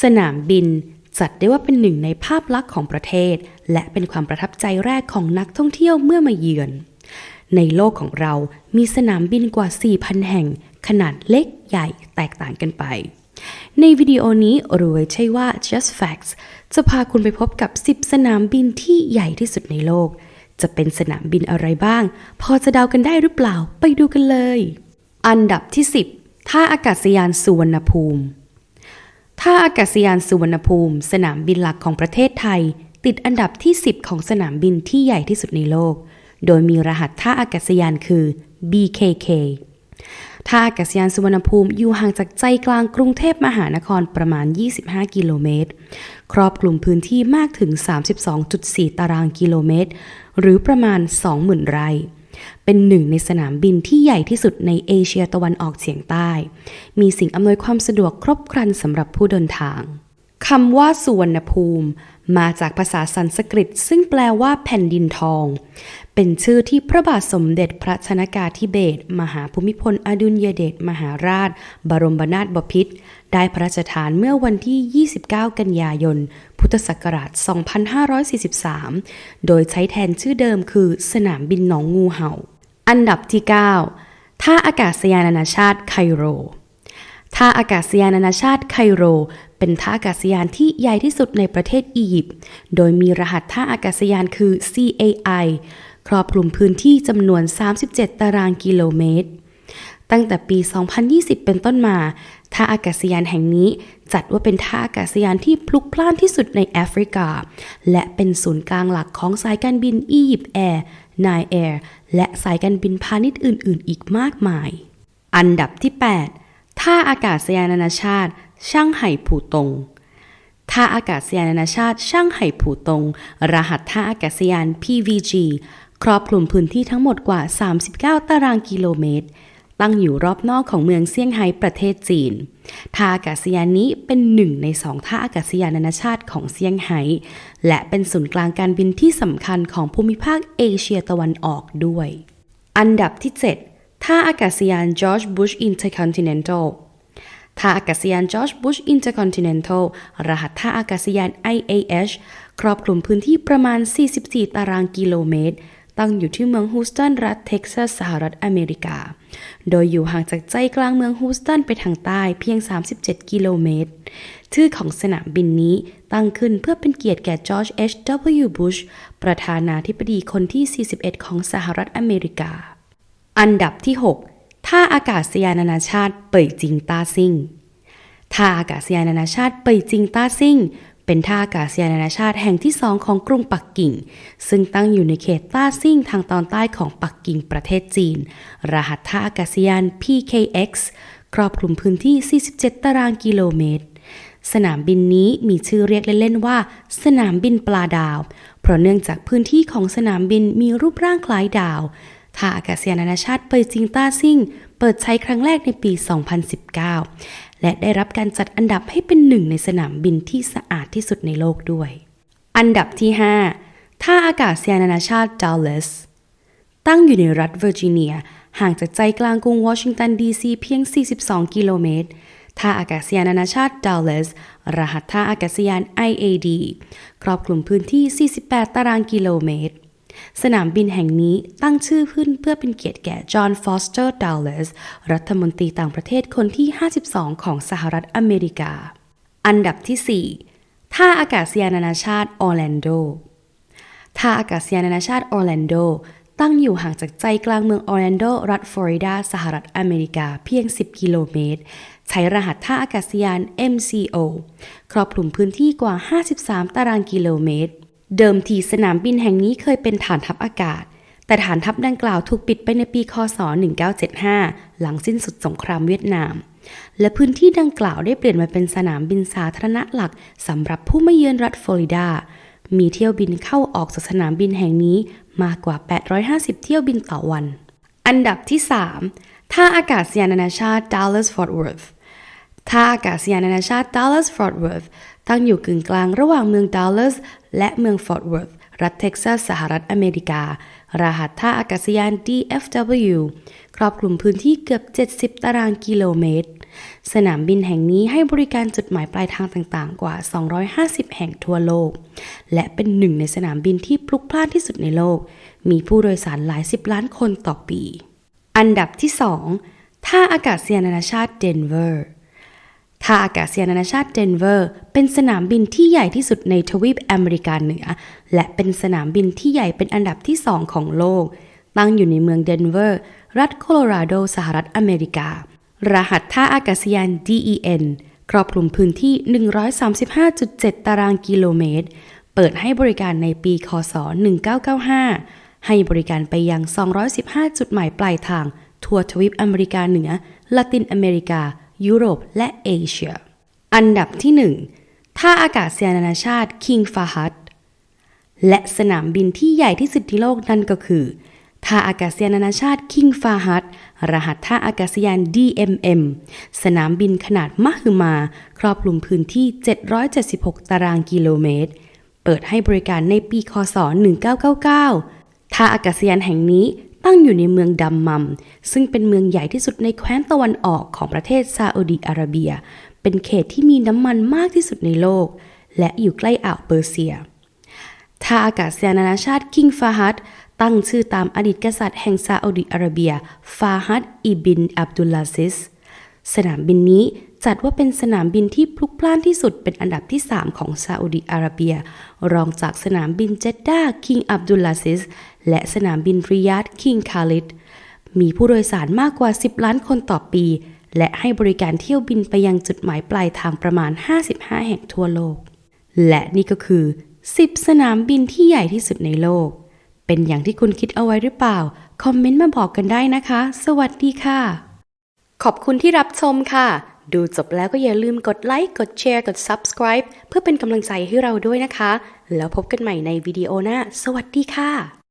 สนามบินจัดได้ว่าเป็นหนึ่งในภาพลักษณ์ของประเทศ และเป็นความประทับใจแรกของนักท่องเที่ยวเมื่อมาเยือน ในโลกของเรามีสนามบินกว่า 4,000 แห่ง ขนาดเล็กใหญ่แตกต่างกันไป ในวิดีโอนี้รว้ใช่ว่า Just Facts จะพาคุณไปพบกับ 10 สนามบินที่ใหญ่ที่สุดในโลก จะเป็นสนามบินอะไรบ้าง พอจะเดากันได้หรือเปล่าไปดูกันเลย อันดับที่ 10 ท่าอากาศยานสุวรรณภูมิ ท่าอากาศยานสุวรรณภูมิ สนามบินหลักของประเทศไทย ติดอันดับที่ 10 ของสนามบินที่ใหญ่ที่สุดในโลก โดยมีรหัสท่าอากาศยานคือ BKK ท่าอากาศยานสุวรรณภูมิอยู่ห่างจากใจกลางกรุงเทพมหานครประมาณ 25 กิโลเมตร ครอบคลุมพื้นที่มากถึง 32.4 ตารางกิโลเมตร หรือประมาณ 20,000 ไร่ เป็นหนึ่งในสนามบินที่ใหญ่ที่สุดในเอเชียตะวันออกเฉียงใต้ มีสิ่งอำนวยความสะดวกครบครันสำหรับผู้เดินทางคำว่าสุวรรณภูมิ มาจากภาษาสันสกฤต ซึ่งแปลว่าแผ่นดินทอง เป็นชื่อที่พระบาทสมเด็จพระชนากาธิเบศรมหาภูมิพลอดุลยเดชมหาราช บรมนาถบพิตรได้พระราชทานเมื่อวันที่ 29 กันยายน พุทธศักราช 2543 โดยใช้แทนชื่อเดิมคือสนามบินหนองงูเห่า อันดับที่ 9 ท่าอากาศยานนานาชาติไคโร ท่าอากาศยานนานาชาติไคโร เป็นท่าอากาศยานที่ใหญ่ที่สุดในประเทศอียิปต์ โดยมีรหัสท่าอากาศยานคือ CAI ครอบคลุมพื้นที่จำนวน 37 ตารางกิโลเมตร ตั้งแต่ปี 2020 เป็นต้นมา ท่าอากาศยานแห่งนี้จัดว่าเป็นท่าอากาศยานที่พลุกพล่านที่สุดในแอฟริกา และเป็นศูนย์กลางหลักของสายการบินอียิปต์แอร์นายแอร์และสายการบินพาณิชย์อื่น ๆ อีกมากมาย อันดับที่ 8 ท่าอากาศยานนานาชาติช่างไห่ผู่ตงท่าอากาศยานนานาชาติช่างไห่ผู่ตง รหัสท่าอากาศยาน PVG ครอบคลุมพื้นที่ทั้งหมดกว่า 39 ตารางกิโลเมตร ตั้งอยู่รอบนอกของเมืองเซี่ยงไฮ้ประเทศจีน ท่าอากาศยานนี้เป็นหนึ่งในสองท่าอากาศยานนานาชาติของเซี่ยงไฮ้และเป็นศูนย์กลางการบินที่สำคัญของภูมิภาคเอเชียตะวันออกด้วย อันดับที่ 7 ท่าอากาศยาน George Bush Intercontinental ท่าอากาศยาน George Bush Intercontinental รหัสท่าอากาศยาน IAH ครอบคลุมพื้นที่ประมาณ 44 ตารางกิโลเมตร ตั้งอยู่ที่เมืองฮูสตันรัฐเท็กซัสสหรัฐอเมริกา โดยอยู่ห่างจากใจกลางเมืองฮูสตันไปทางใต้เพียง 37 กิโลเมตร ชื่อของสนามบินนี้ตั้งขึ้นเพื่อเป็นเกียรติแก่ George H.W. Bush ประธานาธิบดีคนที่ 41 ของสหรัฐอเมริกา อันดับที่ 6 ท่าอากาศยานนานาชาติเป่ยจิงตาซิงท่าอากาศยานนานาชาติเป่ยจิงตาซิง เป็นท่าอากาศยานนานาชาติแห่งที่สองของกรุงปักกิ่ง ซึ่งตั้งอยู่ในเขตต้าซิ่งทางตอนใต้ของปักกิ่งประเทศจีน รหัสท่าอากาศยาน PKX ครอบคลุมพื้นที่ 47 ตารางกิโลเมตร สนามบินนี้มีชื่อเรียกเล่นๆว่า สนามบินปลาดาว เพราะเนื่องจากพื้นที่ของสนามบินมีรูปร่างคล้ายดาวท่าอากาศยานนานาชาติเปยจิงต้าซิ่ง เปิดใช้ครั้งแรกในปี 2019 และได้รับการจัดอันดับให้เป็นหนึ่งในสนามบินที่สะอาดที่สุดในโลกด้วย อันดับที่ 5 ท่าอากาศยานนานาชาติดัลเลสตั้งอยู่ในรัฐเวอร์จิเนีย ห่างจากใจกลางกรุงวอชิงตันดีซีเพียง 42 กิโลเมตรท่าอากาศยานนานาชาติดัลเลสรหัสท่าอากาศยาน IAD ครอบคลุมพื้นที่ 48 ตารางกิโลเมตร สนามบินแห่งนี้ตั้งชื่อขึ้นเพื่อเป็นเกียรติแก่จอห์นฟอสเตอร์ดัลเลสรัฐมนตรีต่างประเทศคนที่ 52 ของสหรัฐอเมริกา อันดับที่ 4 ท่าอากาศยานนานาชาติออร์แลนโด ท่าอากาศยานนานาชาติออร์แลนโดตั้งอยู่ห่างจากใจกลางเมืองออร์แลนโด รัฐฟลอริดา สหรัฐอเมริกาเพียง 10 กิโลเมตร ใช้รหัสท่าอากาศยาน MCO ครอบคลุมพื้นที่กว่า 53 ตารางกิโลเมตร เดิมทีสนามบินแห่งนี้เคยเป็นฐานทัพอากาศ แต่ฐานทัพดังกล่าวถูกปิดไปในปีคศ 1975 หลังสิ้นสุดสงครามเวียดนาม และพื้นที่ดังกล่าวได้เปลี่ยนมาเป็นสนามบินสาธารณะหลักสำหรับผู้มาเยือนรัฐฟลอริดา มีเที่ยวบินเข้าออกจากสนามบินแห่งนี้มากกว่า 850 เที่ยวบินต่อวัน อันดับที่ 3 ท่าอากาศยานนานาชาติ Dallas Fort Worth ท่าอากาศยานนานาชาติ Dallas Fort Worth ตั้งอยู่กึ่งกลางระหว่างเมือง Dallas และเมือง Fort Worth รัฐเท็กซัสสหรัฐอเมริกา รหัสท่าอากาศยาน DFW ครอบคลุมพื้นที่เกือบ 70 ตารางกิโลเมตร สนามบินแห่งนี้ให้บริการจุดหมายปลายทางต่างๆ กว่า 250 แห่งทั่วโลก และเป็นหนึ่งในสนามบินที่พลุกพล่านที่สุดในโลก มีผู้โดยสารหลายสิบล้านคนต่อปี อันดับที่ 2 ท่าอากาศยานนานาชาติเดนเวอร์ ท่าอากาศยานนานาชาติเดนเวอร์ เป็นสนามบินที่ใหญ่ที่สุดในทวีปอเมริกาเหนือ และเป็นสนามบินที่ใหญ่เป็นอันดับที่2ของโลก ตั้งอยู่ในเมืองเดนเวอร์ รัฐโคโลราโด สหรัฐอเมริกา รหัสท่าอากาศยาน DEN ครอบคลุมพื้นที่ 135.7 ตารางกิโลเมตร เปิดให้บริการในปี คศ 1995 ให้บริการไปยัง 215 จุดหมายปลายทาง ทั่วทวีปอเมริกาเหนือ ละตินอเมริกา ยุโรปและเอเชีย อันดับที่ 1 ท่าอากาศยานนานาชาติ King Fahd และสนามบินที่ใหญ่ที่สุดในโลกนั่นก็คือท่าอากาศยานนานาชาติ King Fahd รหัสท่าอากาศยาน DMM สนามบินขนาดมหึมา ครอบคลุมพื้นที่ 776 ตารางกิโลเมตร เปิดให้บริการในปีคศ 1999 ท่าอากาศยานแห่งนี้ ตั้งอยู่ในเมืองดัมมัม ซึ่งเป็นเมืองใหญ่ที่สุดในแคว้นตะวันออกของประเทศซาอุดีอาระเบีย เป็นเขตที่มีน้ำมันมากที่สุดในโลก และอยู่ใกล้อ่าวเปอร์เซียท่าอากาศยานนานาชาติคิงฟาฮัดตั้งชื่อตามอดีตกษัตริย์แห่งซาอุดีอาระเบีย ฟาฮัดอิบิน อับดุลลาซิส สนามบินนี้จัดว่าเป็นสนามบินที่พลุกพล่านที่สุดเป็นอันดับที่ 3 ของซาอุดิอาระเบีย รองจากสนามบินเจดดาคิงอับดุลลาซิสและสนามบินริยาดคิงคาลิดมีผู้โดยสารมากกว่า 10 ล้านคนต่อปี และให้บริการเที่ยวบินไปยังจุดหมายปลายทางประมาณ 55 แห่งทั่วโลก และนี่ก็คือ 10 สนามบินที่ใหญ่ที่สุดในโลก เป็นอย่างที่คุณคิดเอาไว้หรือเปล่า คอมเมนต์มาบอกกันได้นะคะ สวัสดีค่ะ ขอบคุณที่รับชมค่ะ ดูจบแล้วก็อย่าลืมกดไลค์ กดแชร์ กด subscribe เพื่อเป็นกำลังใจให้เราด้วยนะคะ แล้วพบกันใหม่ในวิดีโอหน้า สวัสดีค่ะ